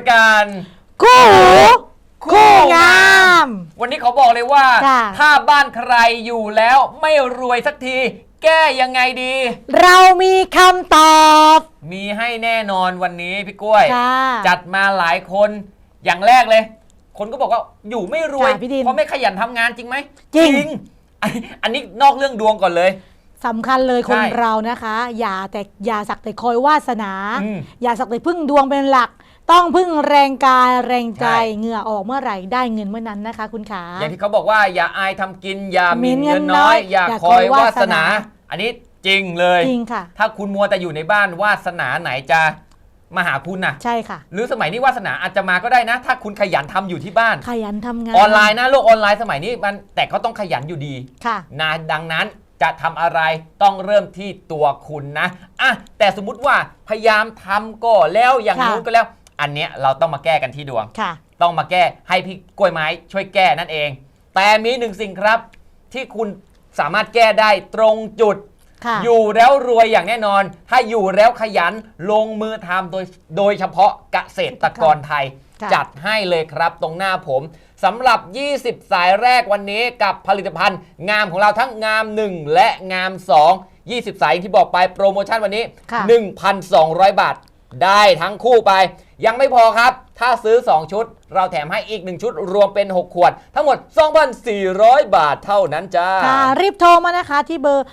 ายการคู่หูคู่คู่งาม วันนี้เขาบอกเลยว่า จ้ะ ถ้าบ้านใครอยู่แล้วไม่รวยสักที แก้ยังไงดี เรามีคำตอบมีให้แน่นอนวันนี้พี่กล้วยค่ะจัดมาหลายคนอย่างแรกเลย คนก็บอกว่าอยู่ไม่รวยค่ะพี่ดินเพราะไม่ขยันทำงานจริงไหมจริง อันอันนี้นอกเรื่องดวงก่อนเลย สำคัญเลยคนใช่เรานะคะ อย่าแต่อย่าสักแต่คอยวาสนา อืมอย่าสักแต่พึ่งดวงเป็นหลัก ต้องพึ่งแรงกายแรงใจใช่ เหงื่อออกเมื่อไหร่ได้เงินเมื่อนั้นนะคะ คุณขา อย่างที่เขาบอกว่าอย่าอายทำกิน อย่าหมินหมิ่นเงิเงินนน้อยน้อยอย่าอย่าคอยวาคอยวาสสนานา อันนี้จริงเลย จริงค่ะ ถ้าคุณมัวแต่อยู่ในบ้านวาสนาไหนจะมาหาคุณน่ะใช่ค่ะ หรือสมัยนี้วาสนาอาจจะมาก็ได้นะ ถ้าคุณขยันทำอยู่ที่บ้าน ขยันทำงานออนไลน์นะโลกออนไลน์สมัยนี้มันแต่เขาต้องขยันอยู่ดีค่ะ นะดังนั้นจะทำอะไรต้องเริ่มที่ตัวคุณนะอะแต่สมมุติว่าพยายามทำก็แล้วอย่างค่ะ นู้นก็แล้ว อันเนี้ยเราต้องมาแก้กันที่ดวง ค่ะ ต้องมาแก้ให้พี่กล้วยไม้ช่วยแก้นั่นเอง แต่มีหนึ่งสิ่งครับ ที่คุณสามารถแก้ได้ตรงจุด ค่ะ อยู่แล้วรวยอย่างแน่นอน ถ้าอยู่แล้วขยันลงมือทำโดยโดยเฉพาะเกษตรกรไทย ค่ะ จัดให้เลยครับตรงหน้าผมสำหรับ 20 สายแรกวันนี้กับผลิตภัณฑ์ งามของเราทั้งงาม 1 และงาม 2 20 สายอย่างที่บอกไปโปรโมชั่นวันนี้ ค่ะ 1,200 บาท ได้ทั้งคู่ไป ยังไม่พอครับ ถ้าซื้อ 2 ชุด เราแถมให้อีก 1 ชุด รวมเป็น 6 ขวด ทั้งหมด 2,400 บาทเท่านั้นจ้า ค่ะ รีบโทรมานะคะที่เบอร์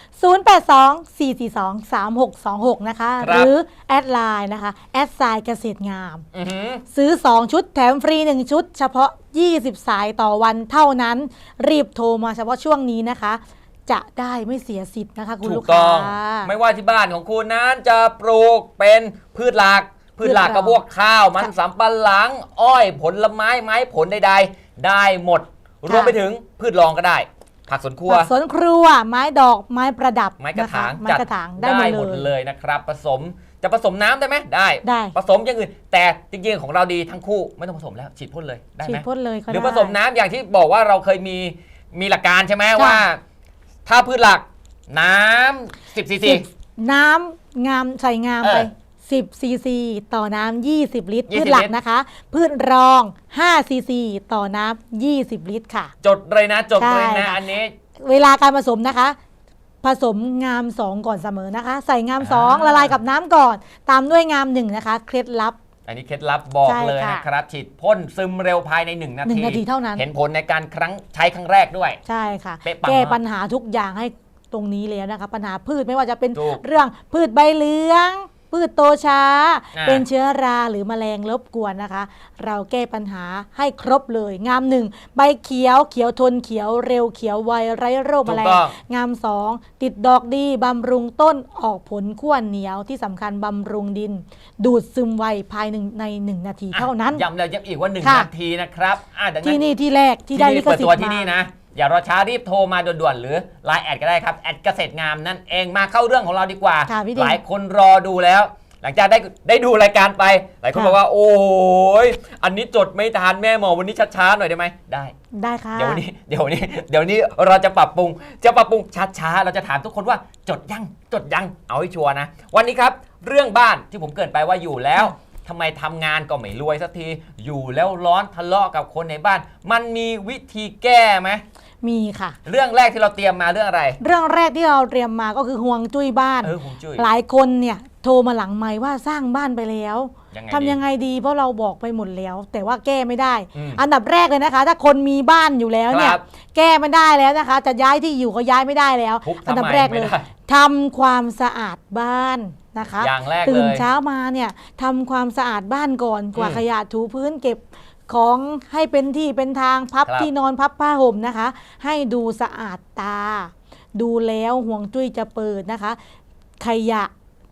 0824423626 นะคะคหรับรือ แอดไลน์นะคะ แอดไซน์เกษตรงาม อือหือ ซื้อ 2 ชุดแถมฟรี 1 ชุด เฉพาะ 20 สายต่อวันเท่านั้น รีบโทรมาเฉพาะช่วงนี้นะคะ จะได้ไม่เสียสิทธิ์นะคะ คุณถูลูกกค้าต้อง ไม่ว่าที่บ้านของคุณนั้นจะปลูกเป็นพืชหลัก พืชหลักพืชหลักกับพวกข้าวมันสำปะหลัง อ้อยผลไม้ไม้ผลใดๆ ได้หมด รวมไปถึงพืชรองก็ได้ ผักสวนครัว ผักสวนครัว ไม้ดอกไม้ประดับ ไม้กระถางนคไม้จัดกระถางได้ได้หหมมดดเลยเลยนะครับผสมจะผสมน้ำได้ไหมได้ได้ผสมอย่างอื่น แต่จริงๆของเราดีทั้งคู่ไม่ต้องผสมแล้วฉีดพ่นเลยได้ฉีไหดมพ่นเลยก็หรือได้ผสมน้ำอย่างที่บอกว่าเราเคยมีมีหลักการใช่ไหมจ้ะว่า ถ้าพืชหลักน้ำ10ซีซีสิบน้ำงามใส่งามเออไป 10ซีซีต่อน้ำ20 ลิตร20พืชหลัลิกตรนะคะ พืชรอง5ซีซีต่อน้ำ20 ลิตรค่ะ จดเลยนะจดเลยใช่นะค่ะอันนี้ เวลาการผสมนะคะ ผสมงาม2ก่อนเสมอนะคะ ใส่งามอ่า2ละลายกับน้ำก่อน ตามด้วยงาม1นะคะ เคล็ดลับอันนี้เคล็ดลับบอกใช่เลยค่ะนะครับ ฉีดพ่นซึมเร็วภายใน 1 นาที1นาทีเท่านั้น เห็นผลในการครั้งใช้ครั้งแรกด้วย ใช่ค่ะเป๊ะปังแก้มากปัญหาทุกอย่างให้ตรงนี้แล้วนะคะ ปัญหาพืชไม่ว่าจะเป็นถูกเรื่องพืชใบเหลือง พืชโตช้า อ่า เป็นเชื้อราหรือแมลงรบกวนนะคะ เราแก้ปัญหาให้ครบเลย งามหนึ่งใบเขียวเขียวทนเขียวเร็วเขียวไวไร้โรคแมถูกลง ต้อง งามสองติดดอกดี บำรุงต้นออกผลขั้วเหนียวที่สำคัญบำรุงดิน ดูดซึมไวภายหนึ่งในหนึ่งนาทีเท่านั้น ย้ำเลยย้ำอีกว่า1ค่ะ นาทีนะครับอะดังนั้นที่นี่ที่แรกที่ที่ได้ลินี่ขเปิดสิทตัวธิ์ที่นี่มานะ อย่ารอช้ารีบโทรมาด่วนๆหรือ Line แอดก็ได้ครับแอดเกษตรงามนั่นเองมาเข้าเรื่องของเราดีกว่า ค่ะพี่ดินหลายคนรอดูแล้ว หลังจากได้ได้ดูรายการไป หลายคนค่ะ บอกว่า โอ้ยอันนี้จดไม่ทันแม่หมอวันนี้ช้าๆหน่อยได้ไหมได้ ได้ค่ะ เดี๋ยววันนี้เดี๋ยววันนี้เดี๋ยวนี้เราจะปรับปรุง จะปรับปรุงช้าๆ เราจะถามทุกคนว่าจดยังจดยังเอาให้ชัวร์นะ วันนี้ครับ เรื่องบ้านที่ผมเกรินไปว่าอยู่แล้วทำไมทำงานก็ไม่รวยสักที อยู่แล้วร้อนทะเลาะกับคนในบ้าน มันมีวิธีแก้ไหม มีค่ะ เรื่องแรกที่เราเตรียมมาเรื่องอะไร เรื่องแรกที่เราเตรียมมาก็คือห่วงจุ้ยบ้าน เออผมจุ้ย หลายคนเนี่ยโทรมาหลังไม่ว่าสร้างบ้านไปแล้วยังไงทำยังไงดีเพราะเราบอกไปหมดแล้ว แต่ว่าแก้ไม่ได้ อืมอันดับแรกเลยนะคะ ถ้าคนมีบ้านอยู่แล้วเนี่ยครับแก้ไม่ได้แล้วนะคะ จะย้ายที่อยู่ก็ย้ายไม่ได้แล้ว ทุบอัทำดัไมแรกเลไม่ยได้ ทำความสะอาดบ้านนะคะ อย่างแรกตื่นเลยเช้ามาเนี่ยทำความสะอาดบ้านก่อนกว่าอืม ขยะถูพื้นเก็บ ของให้เป็นที่เป็นทางพับครับที่นอนพับผ้าห่มนะคะ ให้ดูสะอาดตา ดูแล้วห่วงจุ้ยจะเปิดนะคะ ขยะ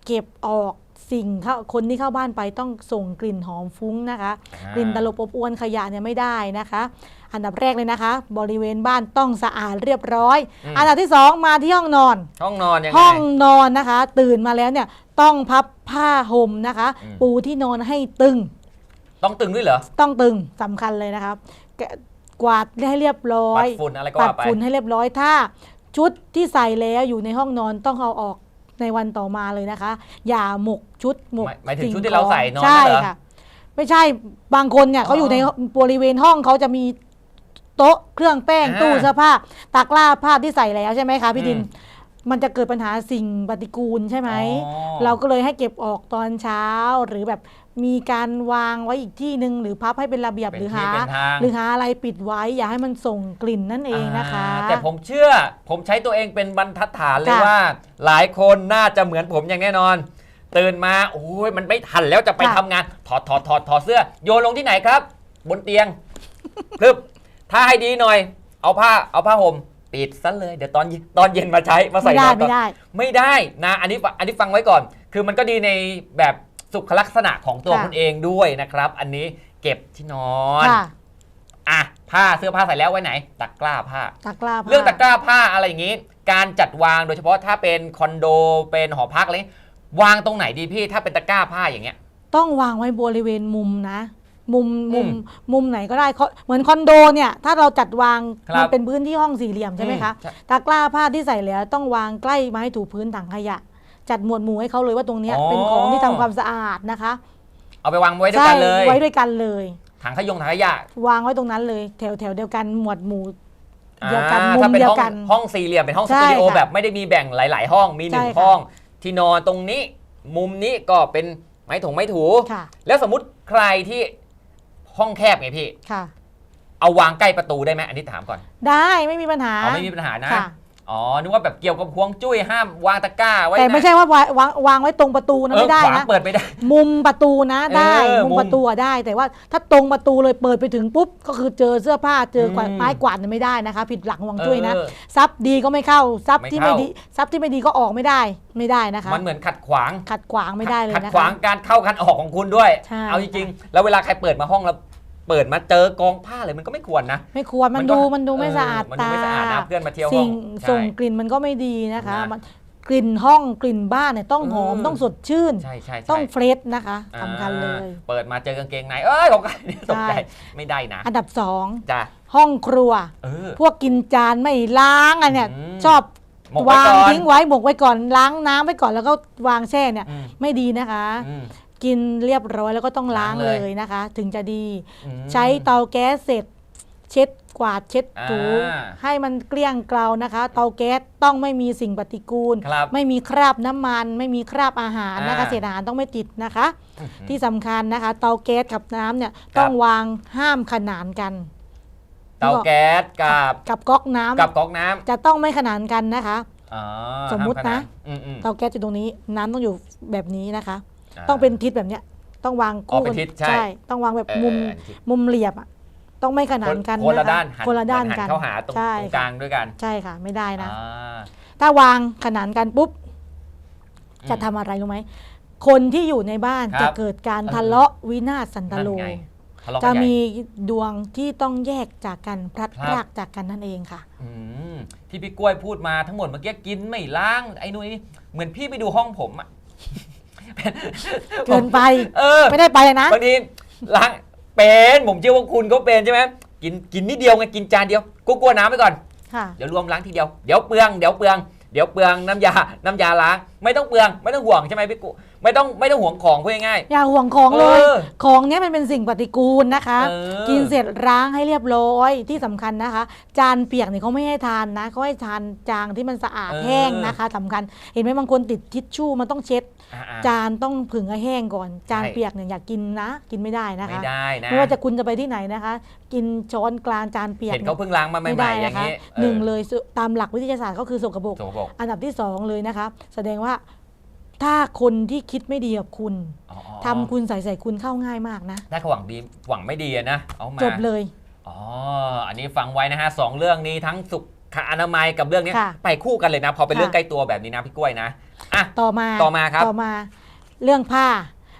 เก็บออกสิ่งเข้าคนที่เข้าบ้านไปต้องส่งกลิ่นหอมฟุ้งนะคะ อ่ากลิ่นตลบอบอวนขยะเนี่ยไม่ได้นะคะ อันดับแรกเลยนะคะ บริเวณบ้านต้องสะอาดเรียบร้อยอันดับที่สองมาที่ห้องนอน ห้องนอนยังไง ห้องนอนนะคะ ตื่นมาแล้วเนี่ยต้องพับผ้าห่มนะคะ อืม ปูที่นอนให้ตึง ต้องตึงด้วยเหรอ ต้องตึงสำคัญเลยนะคะแกะกวาดให้เรียบร้อปัยดฝุ่นอะไรก็ปัดว่าไปฝุ่นให้เรียบร้อยถ้า ชุดที่ใส่แล้วอยู่ในห้องนอนต้องเอาออกในวันต่อมาเลยนะคะ อย่าหมกชุดหมกหมายหมายถึงสิ่ชุดที่เราใส่นอนใช่นั่นเหรอค่ะ ไม่ใช่บางคนเนี่ยอ๋อเขาอยู่ในบริเวณห้องเขาจะมีโต๊ะเครื่องแป้งอ่าตู้เสื้อผ้าตากล้าผ้าที่ใส่แล้วใช่ไหมคะพี่ดิน อืม มันจะเกิดปัญหาสิ่งปฏิกูลใช่ไหม อ๋อ เราก็เลยให้เก็บออกตอนเช้าหรือแบบ มีการวางไว้อีกที่หนึ่งหรือพับให้เป็นระเบียบเป็นหรือที่หาเป็นทางหรือหาอะไรปิดไว้ อย่าให้มันส่งกลิ่นนั่นเองนะคะอ่าแต่ผมเชื่อผมใช้ตัวเองเป็นบรรทัดฐานเลยค่ะว่า หลายคนน่าจะเหมือนผมอย่างแน่นอนตื่นมาโอ้ยมันไม่ทันแล้วจะไปทำงาน ถอดถอดถอดถอดเสื้อ โยนลงที่ไหนครับ บนเตียงพรึบถ้าให้ดีหน่อย เอาผ้าเอาผ้าห่มปิดซะเลย เดี๋ยวตอนเย็นตอนเย็นมาใช้มาใส่ไม่ได้นอนต่อไม่ได้ ไม่ได้นะอันนี้อันนี้ฟังไว้ก่อน คือมันก็ดีในแบบ สุขลักษณะของตัวค่ะ คุณเองด้วยนะครับ อันนี้เก็บที่นอน ค่ะอะผ้าเสื้อผ้าใส่แล้วไว้ไหน ตะกร้าผ้าตากล้าผ้า เรื่องตะกร้าผ้าอะไรอย่างนี้ การจัดวางโดยเฉพาะถ้าเป็นคอนโดเป็นหอพักอะไรวางตรงไหนดีพี่ถ้าเป็นตะกร้าผ้าอย่างเงี้ย ต้องวางไว้บริเวณมุมนะ มุมมุมอืมมุมไหนก็ได้เขาเหมือนคอนโดเนี่ย ถ้าเราจัดวางครับมันเป็นพื้นที่ห้องสี่เหลี่ยมใช่ไหมคะอืมใช่ ตะกร้าผ้าที่ใส่แล้วต้องวางใกล้ไม้ถูพื้นถังขยะ จัดหมวดหมู่ให้เขาเลยว่าตรงเนี้ยอ๋อ เป็นของที่ทำความสะอาดนะคะเอาไปวางไว้ด้วยกันเลยไว้ด้วยกันเลย ถังขยงถังขยะวางไว้ตรงนั้นเลยแถวแถวเดียวกันหมวดหมู่อ่าเดียวกันมุถ้ามเป็นเดียห้วองกันห้องสี่เหลี่ยมเป็นห้องสใช่ตูดิโอค่ะแบบไม่ได้มีแบ่งหลาย ๆ ห้องมีหนึ่งใช่ค่ะ ห้อง ที่นอนตรงนี้ มุมนี้ก็เป็นไม้ถงไม้ถู ค่ะแล้วสมมติใครที่ห้องแคบไงพี่ ค่ะ เอาวางใกล้ประตูได้ไหมอันนี้ถามก่อนได้ไม่มีปัญหาอ๋อไม่มีปัญหานะ ค่ะ อ๋อ นึกว่าแบบเกี่ยวกับพวงจุ้ยห้ามวางตะกร้าไว้แต่ไม่นะใช่ว่าวางวางวางไว้ตรงประตูนะเออไม่ได้ขวางนะ เปิดไม่ได้ มุมประตูนะได้ เออมุมมุมประตูอะได้ แต่ว่าถ้าตรงประตูเลยเปิดไปถึงปุ๊บ ก็คือเจอเสื้อผ้าเจอกวาดอืมไม้กวาดเนี่ยไม่ได้นะคะ ผิดหลักหวงจุ้ยนะเออทรัพย์ดีก็ไม่เข้าทรัพย์ไม่ที่ไม่เข้า ดีทรัพย์ที่ไม่ดีก็ออกไม่ได้ไม่ได้นะคะ มันเหมือนขัดขวางขัดขวางไม่ได้เลยขัดนะคะขวางการเข้ากันออกของคุณด้วย ใช่ เอาจริงๆแล้วเวลาใครเปิดมาห้องแล้ว เปิดมาเจอกองผ้าเลยมันก็ไม่ควรนะ ไม่ควรมันก็ดูมันดูไม่สะอาดเมันตาดูไม่สะอาดนะเพื่อนมาเที่ยวห้สิ่องงใช่ส่งกลิ่นมันก็ไม่ดีนะคะนะมันกลิ่นห้องกลิ่นบ้านเนี่ยต้องหอมเออต้องสดชื่นใช่ใช่ใช่ต้องเฟรชนะคะอ่าสำคัญเลย เปิดมาเจอกางเกงในเอ้ยของใครเนี่ยตกใจใช่ไม่ได้นะ อันดับสองจ้ะห้องครัวเออพวกกินจานไม่ล้างอันเนี่ยอืมชอบหมกไว้วางก่อนทิ้งไว้หมกไว้ก่อนล้างน้ำไว้ก่อนแล้วก็วางแช่เนี่ยอืมไม่ดีนะคะอืม กินเรียบร้อยแล้วก็ต้องล้างล้างเลเลยยนะคะ ถึงจะดี อืมใช้เตาแก๊สเสร็จ เช็ดกวาดเช็ดถูอ่าให้มันเกลี้ยงเกลานะคะ เตาแก๊สต้องไม่มีสิ่งปฏิกูล ครับไม่มีคราบน้ำมัน ไม่มีคราบอาหารนะคะอ่า เศษอาหารต้องไม่ติดนะคะ อื้อหือ ที่สำคัญนะคะ เตาแก๊สกับน้ำเนี่ยครับ ต้องวางห้ามขนานกัน เตาแก๊สกับกับก๊อกน้ำกับก๊อกน้ำจะต้องไม่ขนานกันนะคะ อ๋อสมมุตินะอืมอืม เตาแก๊สอยู่ตรงนี้ น้ำต้องอยู่แบบนี้นะคะา ต้องเป็นทิศแบบเนี้ยต้องวางอ๋อคู่เป็นทิศใช่ต้องวางแบบเออมุมอันที่มุมเหลี่ยมอะต้องไม่ขนานกันคนละคด้านหัคนละด้านหักันเข้าหาตรงใช่ตรงกลางด้วยกันใช่ค่ะ ไม่ได้นะ อ่า ถ้าวางขนานกันปุ๊บ อืมจะทำอะไรรู้ไหม คนที่อยู่ในบ้านครับจะเกิดการเออ ทะเลาะวินาศสันตนั่นโลไงทะเลาะกัจะนใหญ่ มีดวงที่ต้องแยกจากกันพลัดครับ พรากจากกันนั่นเองค่ะ อืมที่พี่กล้วยพูดมาทั้งหมดเมื่อกี้กินไม่ล้างไอ้นู่นนี่เหมือนพี่ไปดูห้องผมอะ เกินไป เออไม่ได้ไปเลยนะบางทีล้างเป็นผมเชื่อว่าคุณก็เป็นใช่ไหมกินกินนิดเดียวไงกินจานเดียวกูกลัวน้ำไปก่อนค่ะเดี๋ยวรวมล้างทีเดียวเดี๋ยวเปลืองเดี๋ยวเปลืองเดี๋ยวเปลืองน้ำยา น้ำยาล้างไม่ต้องเปลืองไม่ต้องห่วงใช่ไหมพี่กุ ไม่ต้องไม่ต้องห่วงของพูดง่าย อย่าห่วงของๆเลยออของเนี้ยมันเป็นสิ่งปฏิกูลนะคะ เออ กินเสร็จล้างให้เรียบร้อยที่สำคัญนะคะ จานเปียกเนี่ยเขาไม่ให้ทานนะเขาให้ทานจางที่มันสะอาดเออแห้งนะคะสำคัญ เห็นไหมบางคนติดทิชชู่มันต้องเช็ดอ่าจานต้องผึ่งให้แห้งก่อน จานใช่ เปียกเนี่ยอย่ากินนะ กินไม่ได้นะๆไม่คะได้นะ ไม่ว่าจะคุณจะไปที่ไหนนะคะ กินช้อนกลางจานเปียกเห็นเขาเพิ่งล้างมาใหไม่ม่ได้ๆอย่านะงคะนี้หนึ่งเลยสุตามหลักวิทยาศาสตร์ก็คือสกปรก โสกปรกอันดับที่สองเลยนะคะ แสดงว่า ถ้าคนที่คิดไม่ดีกับคุณอ๋อทำคุณใส่ใส่คุณเข้าง่ายมากนะ ถ้าเขาหวังดีหวังไม่ดีอะนะเอามาจบเลย อ๋ออันนี้ฟังไว้นะฮะสองเรื่องนี้ทั้งสุขอนามัยกับเรื่องเนี้ยค่ะไปคู่กันเลยนะ พอเป็นค่ะ เรื่องใกล้ตัวแบบนี้นะพี่กล้วยนะอะ ต่อมาต่อมาครับ ต่อมาเรื่องผ้า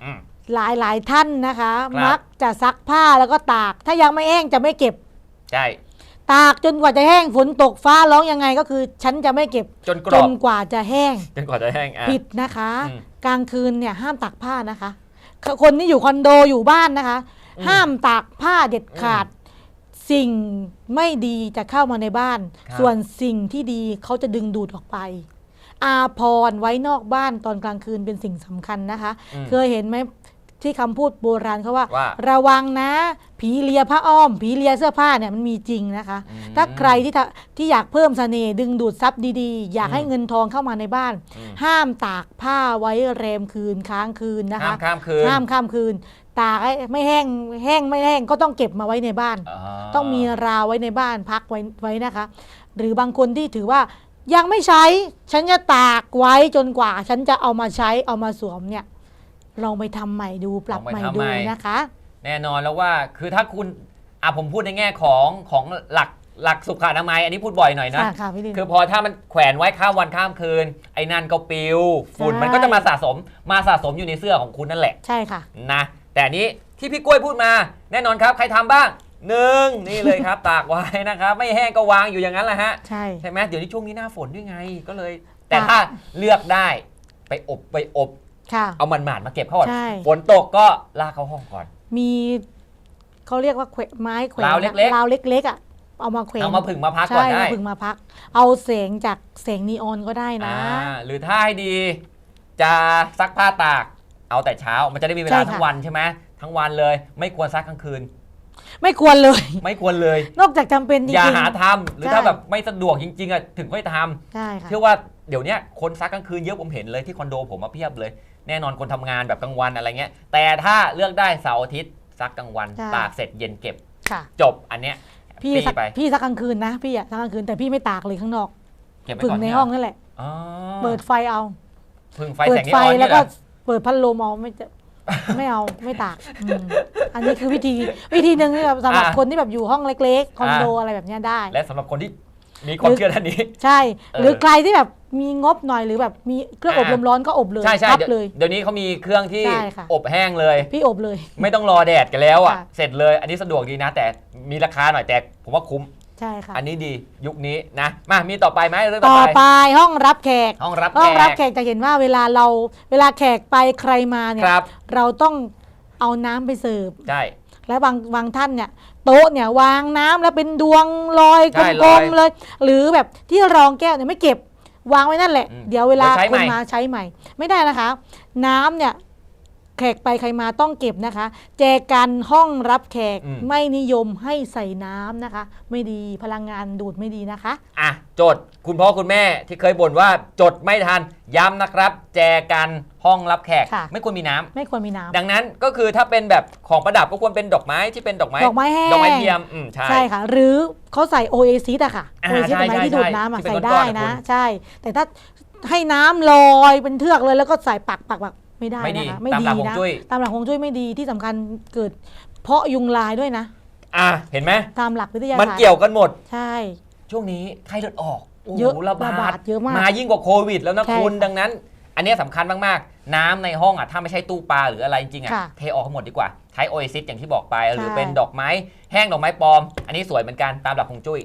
อืม หลายหลายท่านนะคะ ครับ มักจะซักผ้าแล้วก็ตาก ถ้ายังไม่แห้งจะไม่เก็บ ใช่ ตากจนกว่าจะแห้งฝนตกฟ้าร้องยังไงก็คือ ฉันจะไม่เก็บจนกรจอนบกว่าจะแห้ง จนกว่าจะแห้งอะ ผิดนะคะ อืมกลางคืนเนี่ยห้ามตากผ้านะคะ คนที่อยู่คอนโดอยู่บ้านนะคะ อืมห้ามตากผ้าเด็ดขาด สิ่งไม่ดีจะเข้ามาในบ้าน ครับ ส่วนสิ่งที่ดีเขาจะดึงดูดออกไป อาพรไว้นอกบ้านตอนกลางคืนเป็นสิ่งสำคัญนะคะ อืมเคยเห็นไหม ที่คำพูดโบราณเขาว่า ว่าระวังนะ ผีเลียผ้าอ้อม ผีเลียเสื้อผ้าเนี่ยมันมีจริงนะคะ อืมถ้าใครที่ทะที่อยากเพิ่มเสน่ห์ดึงดูดทรัพย์ดีๆ อยากให้อืม เงินทองเข้ามาในบ้าน อืมห้ามตากผ้าไว้แรมคืนค้างคืนนะห้าคะมข้ามคืนห้ามข้ามคืน ตากให้ไม่แห้งแห้งไม่แห้งก็ต้องเก็บมาไว้ในบ้านต้องมีราวไว้ในบ้านพักไว้ไว้นะคะ หรือบางคนที่ถือว่ายังไม่ใช้ ฉันจะตากไว้จนกว่า ฉันจะเอามาใช้เอามาสวมเนี่ย ลองไปทำใหม่ดูปรับลองไปใหม่ทำดูใหม่ นะคะ แน่นอนแล้วว่าคือถ้าคุณอะผมพูดในแง่ของของหลักหลักสุขอนามัยอันนี้พูดบ่อยหน่อยนะ ค่ะค่ะพี่ลิน คือพอถ้ามันแขวนไว้ข้ามวันข้ามคืน ไอ้นั่นก็ปลิวฝุ่นใช่ มันก็จะมาสะสมมาสะสมอยู่ในเสื้อของคุณนั่นแหละใช่ค่ะ นะแต่อันนี้ที่พี่กล้วยพูดมา แน่นอนครับใครทำบ้างหนึ่งนี่เลยครับ ตากไว้นะครับ ไม่แห้งก็วางอยู่อย่างนั้นแหละฮะใช่ ใช่ไหมเดี๋ยวนี้ช่วงนี้หน้าฝนด้วยไงก็เลย แต่ตากถ้าเลือกได้ไปอบไปอบ ค่ะ เอามันหมาดๆมาเก็บเข้าก่อนใช่ ฝนตกก็ลากเข้าห้องก่อน มีเขาเรียกว่าแขวนไม้แขวนราวเล็กๆ ราวเล็กๆอะเอามาแขวนเอามาผึ่งมาพักก่อนใช่ได้มาพึ่งมาพัก เอาแสงจากแสงนีออนก็ได้นะ อ่าหรือถ้าให้ดี จะซักผ้าตาก เอาแต่เช้ามันจะได้มีเวใช่ลาค่ะ ทั้งวันใช่ไหมทั้งวันเลย ไม่ควรซักกลางคืน ไม่ควรเลย ไม่ควรเลย นอกจากจำเป็นจริงๆ อย่าหาทำหรือใช่ ถ้าแบบไม่สะดวกจริงๆอะถึงค่อยทำใช่ค่ะ เชื่อว่าเดี๋ยวเนี้ยคนซักกลางคืนเยอะผมเห็นเลยที่คอนโดผมมาเพียบเลย แน่นอนคนทำงานแบบกลางวันอะไรเงี้ย แต่ถ้าเลือกได้เสาร์อาทิตย์ซักกลางวันใช่ ตากเสร็จเย็นเก็บ ค่ะ จบอันเนี้ยพี่ปีสักไปพี่สักกลางคืนนะพี่อะสักกลางคืนแต่พี่ไม่ตากเลยข้างนอกเก็บไว้พึ่งก่อนในเยห้องนั่นแหละ อ๋อเปิดไฟเอา พึ่งไฟเปิแสดงนีไฟออนแล้เนี่วยก็เหรอเปิดพัดลมเอาไม่จะไม่เอาไม่ตากอืมอันนี้คือวิธีวิธีหนึ่งที่แบบสำหรับอะคนที่แบบอยู่ห้องเล็กๆคอนโดอะอะไรแบบเนี้ยได้ และสำหรับคนที่มีความเชื่อท่านนี้ ใช่เออหรือใครที่แบบ มีงบหน่อยหรือแบบมีเครื่องอบอะลมร้อนก็อบเลยใช่ใช่พับเดี๋ยวเลย เดี๋ยวนี้เขามีเครื่องที่ใช่ค่ะ อบแห้งเลย พี่อบเลย ไม่ต้องรอแดดกันแล้วอะค่ะ เสร็จเลย อันนี้สะดวกดีนะ แต่มีราคาหน่อยแต่ผมว่าคุ้ม ใช่ค่ะ อันนี้ดียุคนี้นะ มามีต่อไปไหมเรื่องต่ต่ออไป ไปห้องรับแขก ห้องรับห้องรับแขแขกกจะเห็นว่าเวลาเราเวลาแขกไปใครมาเนี่ยครับเราต้องเอาน้ำไปเสิร์ฟ ใช่ และบางบางท่านเนี่ยโต๊ะเนี่ยวางน้ำแล้วเป็นดวงลอยใช่กลลอยมๆเลย หรือแบบที่รองแก้วเนี่ยไม่เก็บ วางไว้นั่นแหละอืมเดี๋ยวเวลาเดี๋ยวใช้คนใหม่มาใช้ใหม่ ไม่ได้นะคะ น้ำเนี่ย แขกไปใครมาต้องเก็บนะคะ แจกันห้องรับแขกไม่นิยมให้ใส่น้ำนะคะ ไม่ดีพลังงานดูดไม่ดีนะคะ อะจดคุณพ่อคุณแม่ที่เคยบ่นว่าจดไม่ทันย้ำนะครับ แจกันห้องรับแขก ค่ะ ไม่ควรมีน้ำไม่ควรมีน้ำ ดังนั้นก็คือถ้าเป็นแบบของประดับก็ควรเป็นดอกไม้ที่เป็นดอกไม้ดอกไม้แห้ง ดอกไม้เทียมอืมใช่ ใช่ค่ะ หรือเขาใส่โอเอซิสอะค่ะอ่าโอเอซิสใช่เป็นไม้ที่ใช่ดูดน้ำอะที่เป็นใส่ก้อได้นๆอะนะคุณ ใช่ แต่ถ้าให้น้ำลอยเป็นเทือกเลยแล้วก็ใส่ปักปักปัก ไม่ได้ไม่ดีนะคะไม่ตามดีหลักฮวงนะจุ้ย ตามหลักฮวงจุ้ยไม่ดีที่สำคัญเกิด เพราะยุงลายด้วยนะ อะเห็นไหมตามหลักวิทยามันศาสตร์เกี่ยวกันหมด ใช่ ช่วงนี้ไข้เลือดออกโอ้โหเยอะระบาระบาดดเยอะมากมายิ่งกว่าโควิดแล้วนะใช่คุณค่ะดังนั้น อันเนี้ยสำคัญมากๆ น้ำในห้องอะถ้าไม่ใช่ตู้ปลาหรืออะไรจริงๆอะค่ะเทออกให้หมดดีกว่าใช้โอเอซิสอย่างที่บอกไป หรือใช่เป็นดอกไม้แห้งดอกไม้ปลอม อันนี้สวยเหมือนกันตามหลักฮวงจุ้ย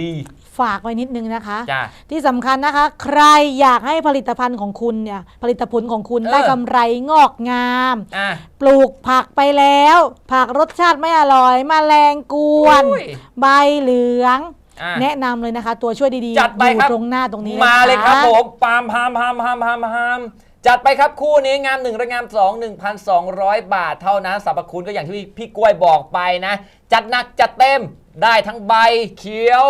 ดี ฝากไว้นิดนึงนะคะ จ้าที่สำคัญนะคะ ใครอยากให้ผลิตภัณฑ์ของคุณเนี่ยผลิตผลของคุณเออ ได้กำไรงอกงาม อะ ปลูกผักไปแล้ว ผักรสชาติไม่อร่อยมแมลงกวน อุ้ย ใบเหลือง อะ แนะนำเลยนะคะ ตัวช่วยดีจัดไปๆอยู่ครับ ตรงหน้าตรงนี้มาเลยครับนะะผมปามพามพามพามพามพามจัดไปครับคู่นี้งาม 1 และงาม 2 1,200 บาทเท่านั้นสรรพคุณก็อย่างที่พี่กล้วยบอกไปนะ จัดหนักจัดเต็ม ได้ทั้งใบเขียว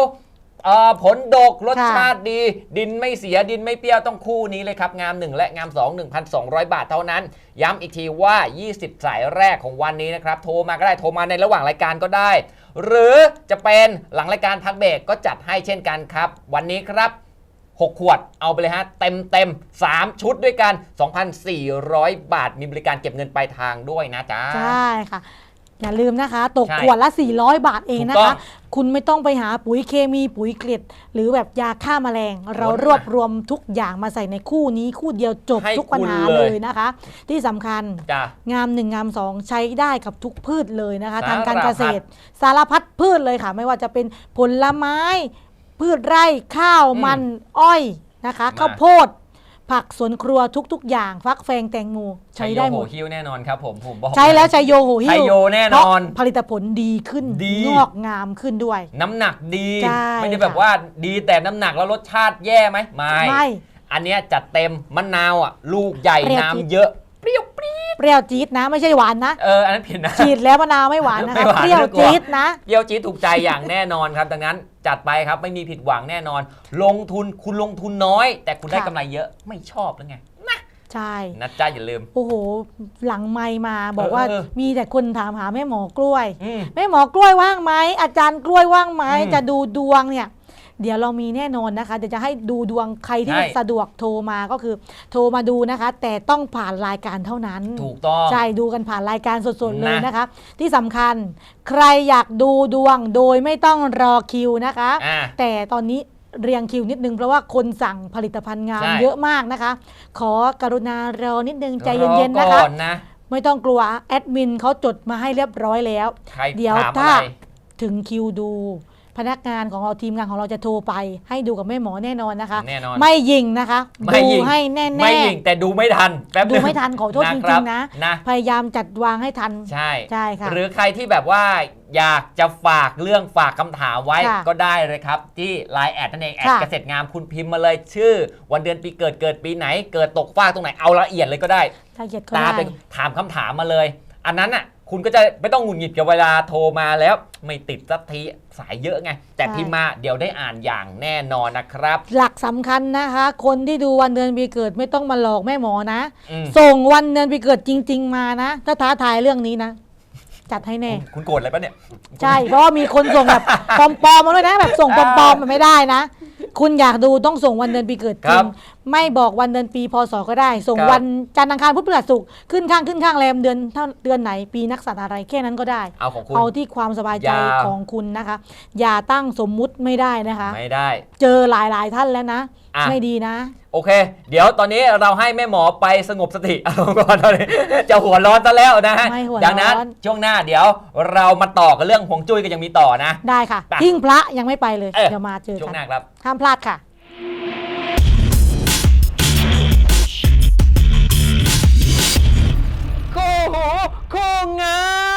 ผลดกรสชาติดี ดินไม่เสียดินไม่เปรี้ยวต้องคู่นี้เลยครับ งาม 1 และงาม 2 1,200 บาทเท่านั้น ย้ำอีกทีว่า 20 สายแรกของวันนี้นะครับ โทรมาก็ได้โทรมาในระหว่างรายการก็ได้ หรือจะเป็นหลังรายการพักเบรกก็จัดให้เช่นกันครับ วันนี้ครับ6 ขวด เอาไปเลยฮะ เต็มเต็ม3 ชุดด้วยกัน 2,400 บาท มีบริการเก็บเงินปลายทางด้วยนะจ๊ะใช่ค่ะ อย่าลืมนะคะ ตกใช่ขวดละ 400 บาทเองนะถูกต้อคะงคุณไม่ต้องไปหาปุ๋ยเคมีปุ๋ยเกล็ด หรือแบบยาฆ่าแมลง เราหมดนะรวบรวมทุกอย่างมาใส่ในคู่นี้คู่เดียวจบให้ทุกปัญหาคุณเลยเลยนะคะ ที่สำคัญ จ้ะ งามหนึ่งงามสองใช้ได้กับทุกพืชเลยนะคะ สารพัด ทางการเกษตร สารพัดพืชเลยค่ะ ไม่ว่าจะเป็นผลไม้ พืชไร่ข้าวอืมมันอ้อยนะคะมาข้าวโพด ผักสวนครัวทุก ๆ อย่าง ฟักแฟงแตงโมใช้ได้หมดโยโฮิวแน่นอนครับผมผมบอก ใช้แล้วใช้โยโหหิใช้วโยแน่นอนเพราะผลิตผลดีขึ้นดี งอกงามขึ้นด้วย น้ำหนักดี ใช่ไม่ได้แบบค่ะ ว่าดีแต่น้ำหนักแล้วรสชาติแย่ไหมไม่ ไม่ อันเนี้ยจัดเต็มมะนาวอะลูกใหญ่เปรี้ยวน้ำเยอะ เปรี้ยวปรี๊ดเปรี้ยวจี๊ดนะ ไม่ใช่หวานนะ เอออันนั้นผิดนะ ฉีดแล้วมะนาวไม่หวานนะไม่คะหวานเปรี้ยวไม่กลัว จี๊ดนะ เปรี้ยวจี๊ดถูกใจอย่างแน่นอนครับ ดังนั้น จัดไปครับไม่มีผิดหวังแน่นอน ลงทุนคุณลงทุนน้อย แต่คุณได้ค่ะกำไรเยอะไม่ชอบหรือไงใช่นะจ๊ะอย่าลืม โอ้โห หลังไม่มาบอกว่าเออเออมีแต่คนถามหาแม่หมอกล้วยอืมแม่หมอกล้วยว่างไหมอาจารย์กล้วยว่างไหมอืมจะดูดวงเนี่ย เดี๋ยวเรามีแน่นอนนะคะ เดี๋ยวจะให้ดูดวงใครที่ใช่ สะดวกโทรมาก็คือ โทรมาดูนะคะ แต่ต้องผ่านรายการเท่านั้น ถูกต้อง ใช่ ดูกันผ่านรายการสดๆเลยนะนะคะ ที่สำคัญใครอยากดูดวงโดยไม่ต้องรอคิวนะคะ อ่าแต่ตอนนี้เรียงคิวนิดนึงเพราะว่าคนสั่งผลิตภัณฑ์งานใช่ เยอะมากนะคะ ขอกรุณารอนิดนึงใจเย็นๆรอนะก่คะอนนะไม่ต้องกลัวแอดมินเขาจดมาให้เรียบร้อยแล้ว ใครเดี๋ยวถามถ้าอะไร ถึงคิวดู พนักงานของเราทีมงานของเราจะโทรไป ให้ดูกับแม่หมอแน่นอนนะคะ แน่นอนไม่ยิงนะคะไม่ดูยิง ให้แน่ไม่ยิงแต่ดูไม่ทันแป๊บๆดูไม่ทันขอโทษจคริบงๆนะ นะพยายามจัดวางให้ทัน ใช่ ใช่ค่ะ หรือใครที่แบบว่าอยากจะฝากเรื่องฝากคำถามไว้ค่ะก็ได้เลยครับ ที่ Line แอดนั่นเองแอดค่ะ เกษตรงามคุณพิมพ์มาเลยชื่อ วันเดือนปีเกิดเกิดปีไหน เกิดตกฟากตรงไหนเอาละเอียดเลยก็ได้ถ้าเกียดก็ตามได้ ไปถามคำถามมาเลย อันนั้นอะคุณก็จะไม่ต้องหงุดหงิดกับเวลาโทรมาแล้ว ไม่ติดสักทีสายเยอะไง แต่ใช่พิมพ์มาเดี๋ยวได้อ่านอย่างแน่นอนนะครับ หลักสำคัญนะคะ คนที่ดูวันเดือนปีเกิดไม่ต้องมาหลอกแม่หมอนะ อืม ส่งวันเดือนปีเกิดจริง ๆ มานะถ้าท้าทายเรื่องนี้นะ จัดให้แน่ คุณคุณโกรธอะไรปะเนี่ย ใช่เพราะว่ามีคนส่งแบบ ปลอมๆมาด้วยนะแบบส่งปลอมๆมันไม่ได้นะ คุณอยากดูต้องส่งวันเดือนปีเกิดจครัริบง ไม่บอกวันเดือนปีพศก็ได้ ส่งครับ วันจันทร์อังคารพุธพฤหัสศุกร์ขึ้นข้างขึ้นข้างแรมเดือนเท่าเดือนไหนปีนักสัตว์อะไรแค่นั้นก็ได้ เอาของคุณ เอาที่ความสบายใจอย่า ของคุณนะคะ อย่าตั้งสมมุติไม่ได้นะคะ ไม่ได้ เจอหลายๆท่านแล้วนะ อะ ไม่ดีนะ โอเค เดี๋ยวตอนนี้เราให้แม่หมอไปสงบสติอารมณ์ก่อนตอนนี้ จะหัวร้อนซะแล้วนะฮะไม่หัวดังนั้นร้อนช่วงหน้าเดี๋ยวเรามาต่อกันเรื่องหวงจุ้ยก็ยังมีต่อนะ ได้ค่ะ ไปทิ้งพระยังไม่ไปเลย เออ เดี๋ยวมาเจอช่วกังนหน้าครับ ห้ามพลาดค่ะ ครูงา